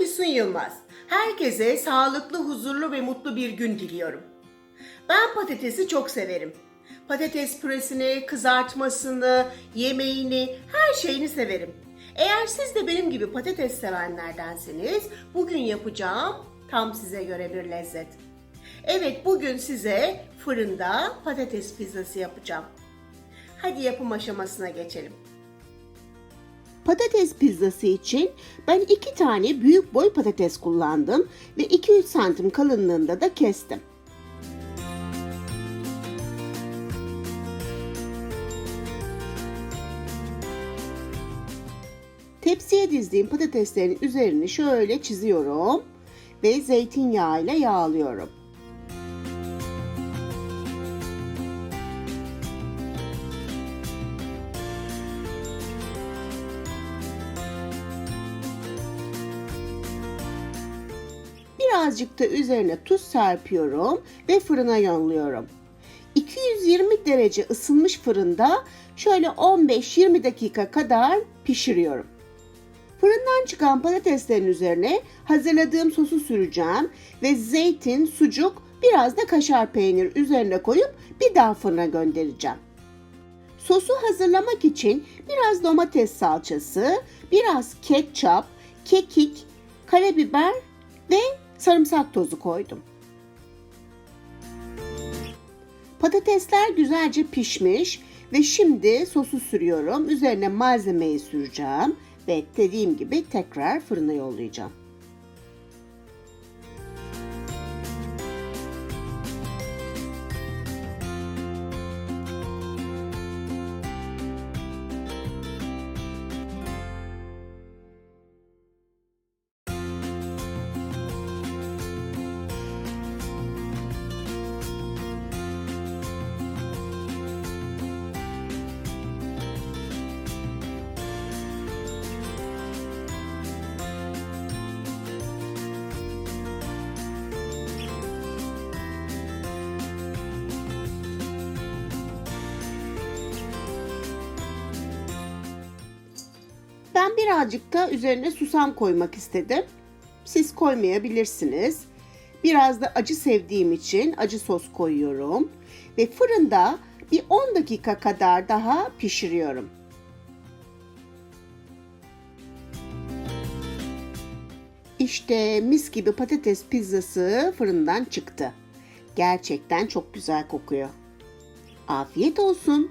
Füsun Yılmaz. Herkese sağlıklı, huzurlu ve mutlu bir gün diliyorum. Ben patatesi çok severim. Patates püresini, kızartmasını, yemeğini, her şeyini severim. Eğer siz de benim gibi patates sevenlerdenseniz bugün yapacağım tam size göre bir lezzet. Evet bugün size fırında patates pizzası yapacağım. Hadi yapım aşamasına geçelim. Patates pizzası için ben iki tane büyük boy patates kullandım ve 2-3 santim kalınlığında da kestim. Tepsiye dizdiğim patateslerin üzerini şöyle çiziyorum ve zeytinyağı ile yağlıyorum. Birazcık da üzerine tuz serpiyorum ve fırına yolluyorum. 220 derece ısınmış fırında şöyle 15-20 dakika kadar pişiriyorum. Fırından çıkan patateslerin üzerine hazırladığım sosu süreceğim ve zeytin, sucuk, biraz da kaşar peynir üzerine koyup bir daha fırına göndereceğim. Sosu hazırlamak için biraz domates salçası, biraz ketçap, kekik, karabiber ve sarımsak tozu koydum. Patatesler güzelce pişmiş ve şimdi sosu sürüyorum. Üzerine malzemeyi süreceğim ve dediğim gibi tekrar fırına yollayacağım. Ben birazcık da üzerine susam koymak istedim. Siz koymayabilirsiniz. Biraz da acı sevdiğim için acı sos koyuyorum. Ve fırında bir 10 dakika kadar daha pişiriyorum. İşte mis gibi patates pizzası fırından çıktı. Gerçekten çok güzel kokuyor. Afiyet olsun.